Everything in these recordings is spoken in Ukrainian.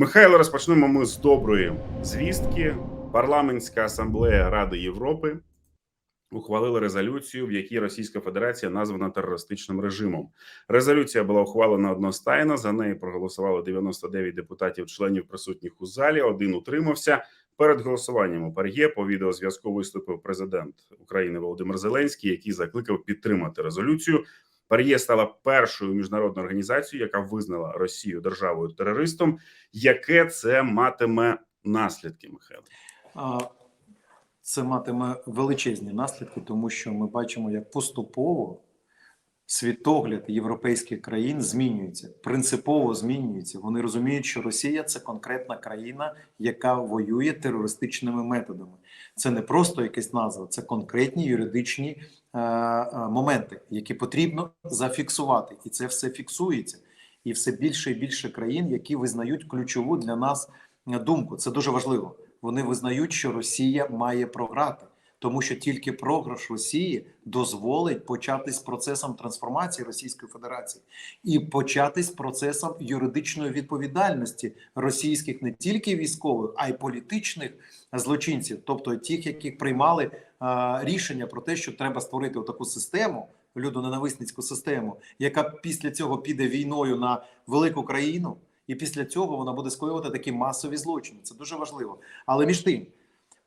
Михайло, розпочнемо ми з доброї звістки. Парламентська асамблея Ради Європи ухвалила резолюцію, в якій Російська Федерація названа терористичним режимом. Резолюція була ухвалена одностайно. За неї проголосували 99 депутатів-членів присутніх у залі. Один утримався. Перед голосуванням у Пар'є по відеозв'язку виступив президент України Володимир Зеленський, який закликав підтримати резолюцію. Пар'є стала першою міжнародною організацією, яка визнала Росію державою терористом. Яке це матиме наслідки, Михайло? Це матиме величезні наслідки, тому що ми бачимо, як поступово світогляд європейських країн змінюється, принципово змінюється. Вони розуміють, що Росія це конкретна країна, яка воює терористичними методами. Це не просто якась назва, це конкретні юридичні е, е, моменти, які потрібно зафіксувати, і це все фіксується. І все більше і більше країн, які визнають ключову для нас думку. Це дуже важливо. Вони визнають, що Росія має програти, тому що тільки програш Росії дозволить початись процесом трансформації Російської Федерації і початись процесом юридичної відповідальності російських не тільки військових, а й політичних злочинців, тобто тих, які приймали а, рішення про те, що треба створити таку систему. Людоненависницьку систему, яка після цього піде війною на велику країну, і після цього вона буде скоювати такі масові злочини. Це дуже важливо. Але між тим,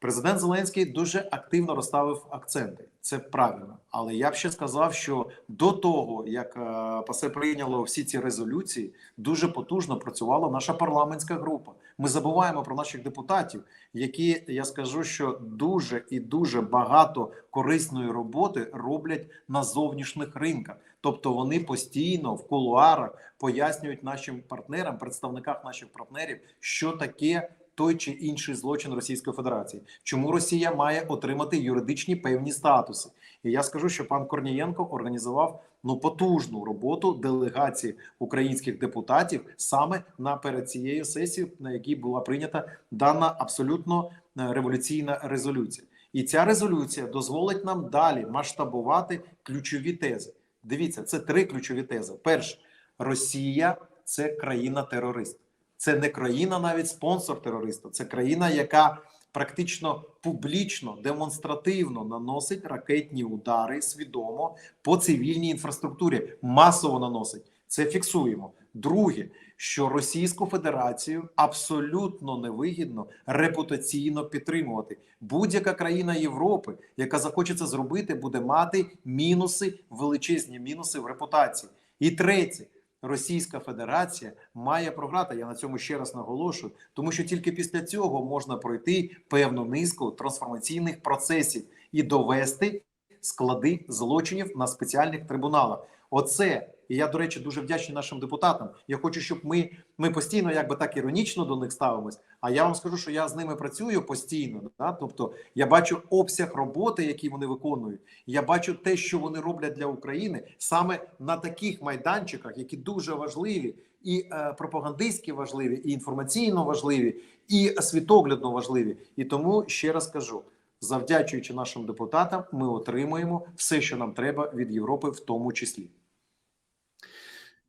президент Зеленський дуже активно розставив акценти. Це правильно. Але я б ще сказав, що до того як е, ПАСЕ прийняло всі ці резолюції, дуже потужно працювала наша парламентська група. Ми забуваємо про наших депутатів, які я скажу, що дуже і дуже багато корисної роботи роблять на зовнішніх ринках. Тобто вони постійно в кулуарах пояснюють нашим партнерам, представниках наших партнерів, що таке той чи інший злочин Російської Федерації, чому Росія має отримати юридичні певні статуси. І я скажу, що пан Корнієнко організував ну потужну роботу делегації українських депутатів саме наперед цієї сесії, на якій була прийнята дана абсолютно е, революційна резолюція. І ця резолюція дозволить нам далі масштабувати ключові тези. Дивіться, це три ключові тези. Перше, Росія це країна-терорист. Це не країна, навіть спонсор терориста. Це країна, яка практично публічно, демонстративно наносить ракетні удари свідомо по цивільній інфраструктурі. Масово наносить. Це фіксуємо. Друге, що Російську Федерацію абсолютно невигідно репутаційно підтримувати. Будь-яка країна Європи, яка захоче це зробити, буде мати мінуси, величезні мінуси в репутації. І третє. Російська Федерація має програти. Я на цьому ще раз наголошую, тому що тільки після цього можна пройти певну низку трансформаційних процесів і довести склади злочинів на спеціальних трибуналах. Оце і я, до речі, дуже вдячний нашим депутатам. Я хочу, щоб ми ми постійно, якби так іронічно до них ставимось. А я вам скажу, що я з ними працюю постійно. Да? Тобто я бачу обсяг роботи, які вони виконують. Я бачу те, що вони роблять для України саме на таких майданчиках, які дуже важливі, і е, пропагандистські важливі, і інформаційно важливі, і світоглядно важливі. І тому ще раз кажу. Завдячуючи нашим депутатам, ми отримуємо все, що нам треба від Європи, в тому числі.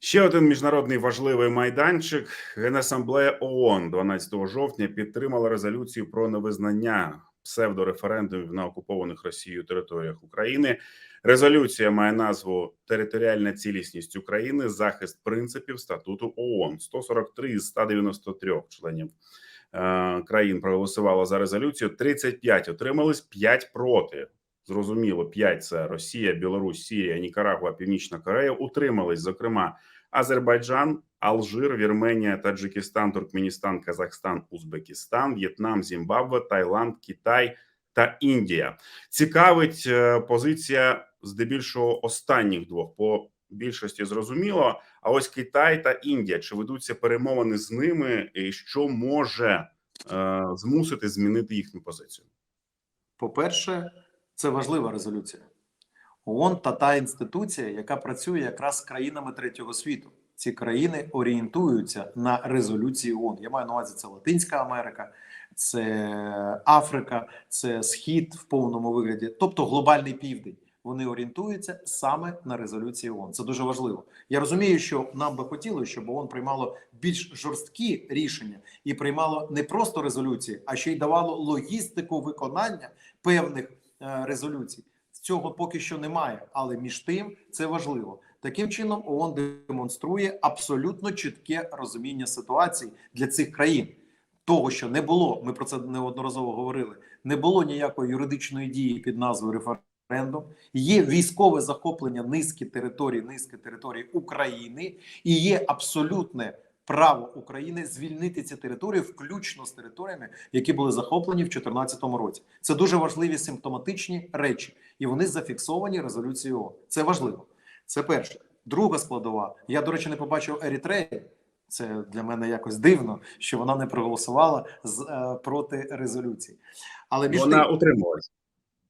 Ще один міжнародний важливий майданчик. Генасамблея ООН 12 жовтня підтримала резолюцію про невизнання псевдореферендумів на окупованих Росією територіях України. Резолюція має назву Територіальна цілісність України, захист принципів статуту ООН. 143 з 193 членів е, країн проголосувало за резолюцію. 35 отримались, 5 проти. Зрозуміло, 5 – це Росія, Білорусь, Сірія, Нікарагуа, Північна Корея. Утримались, зокрема, Азербайджан, Алжир, Вірменія, Таджикистан, Туркменістан, Казахстан, Узбекистан, В'єтнам, Зімбабве, Таїланд, Китай та Індія. Цікавить е, позиція здебільшого останніх двох. По більшості зрозуміло. А ось Китай та Індія чи ведуться перемовини з ними, і що може е, змусити змінити їхню позицію? По-перше, це важлива резолюція. ООН та та інституція, яка працює якраз з країнами третього світу. Ці країни орієнтуються на резолюції ООН. Я маю на увазі це Латинська Америка, це Африка, це Схід в повному вигляді, тобто глобальний південь. вони орієнтуються саме на резолюції ООН. Це дуже важливо. Я розумію, що нам би хотілося, щоб ООН приймало більш жорсткі рішення і приймало не просто резолюції, а ще й давало логістику виконання певних резолюцій. Цього поки що немає, але між тим це важливо. Таким чином, ООН демонструє абсолютно чітке розуміння ситуації для цих країн. Того, що не було, ми про це неодноразово говорили. Не було ніякої юридичної дії під назвою референдум. Є військове захоплення низки територій, низки територій України, і є абсолютне право України звільнити ці території, включно з територіями, які були захоплені в 2014 році. Це дуже важливі симптоматичні речі, і вони зафіксовані резолюцією ООН. Це важливо. Це перше. Друга складова. Я, до речі, не побачив Ерітреї. Це для мене якось дивно, що вона не проголосувала з е, проти резолюції. Але між Вона тим, утрималась.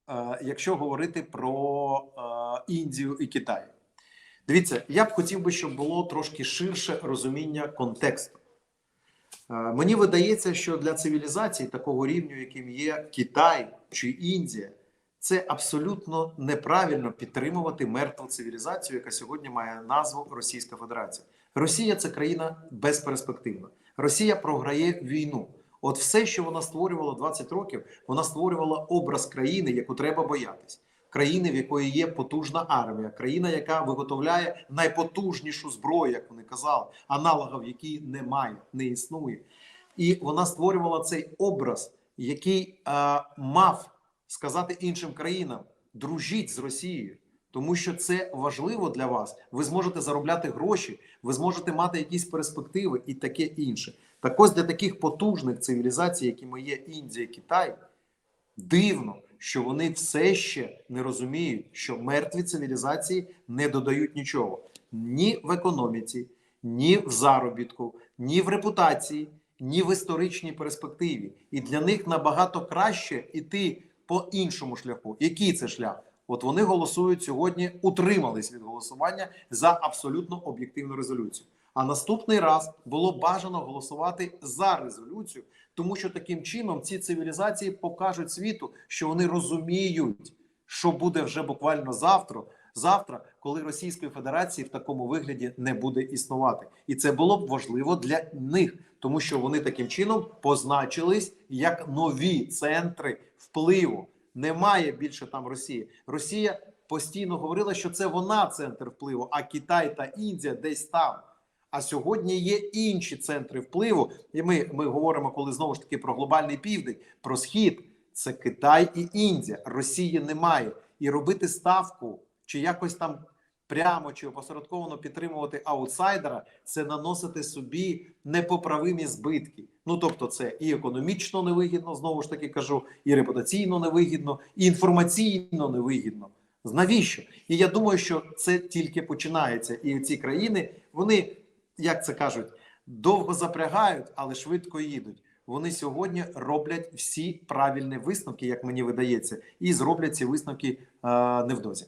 е, якщо говорити про е, Індію і Китай, дивіться, я б хотів би, щоб було трошки ширше розуміння контексту. Е, мені видається, що для цивілізації такого рівню, яким є Китай чи Індія, це абсолютно неправильно підтримувати мертву цивілізацію, яка сьогодні має назву Російська Федерація. Росія це країна безперспективна. Росія програє війну. От все, що вона створювала 20 років, вона створювала образ країни, яку треба боятись. Країни, в якої є потужна армія, країна, яка виготовляє найпотужнішу зброю, як вони казали, аналогів, які немає, не існує. І вона створювала цей образ, який е, мав сказати іншим країнам: дружіть з Росією, тому що це важливо для вас. Ви зможете заробляти гроші, ви зможете мати якісь перспективи і таке інше. Так ось для таких потужних цивілізацій, якими є Індія, Китай, дивно, що вони все ще не розуміють, що мертві цивілізації не додають нічого ні в економіці, ні в заробітку, ні в репутації, ні в історичній перспективі. І для них набагато краще іти по іншому шляху. Який це шлях? От вони голосують сьогодні, утримались від голосування за абсолютно об'єктивну резолюцію. А наступний раз було бажано голосувати за резолюцію, тому що таким чином ці цивілізації покажуть світу, що вони розуміють, що буде вже буквально завтра, завтра, коли Російської Федерації в такому вигляді не буде існувати, і це було б важливо для них, тому що вони таким чином позначились як нові центри впливу. Немає більше там Росії. Росія постійно говорила, що це вона центр впливу, а Китай та Індія десь там. А сьогодні є інші центри впливу, і ми, ми говоримо, коли знову ж таки про глобальний південь, про схід. Це Китай і Індія. Росії немає. І робити ставку чи якось там прямо чи опосередковано підтримувати аутсайдера, це наносити собі непоправимі збитки. Ну тобто, це і економічно невигідно, знову ж таки кажу, і репутаційно невигідно, і інформаційно невигідно. Навіщо? І я думаю, що це тільки починається. І ці країни, вони, як це кажуть, довго запрягають, але швидко їдуть. Вони сьогодні роблять всі правильні висновки, як мені видається, і зроблять ці висновки е, невдовзі.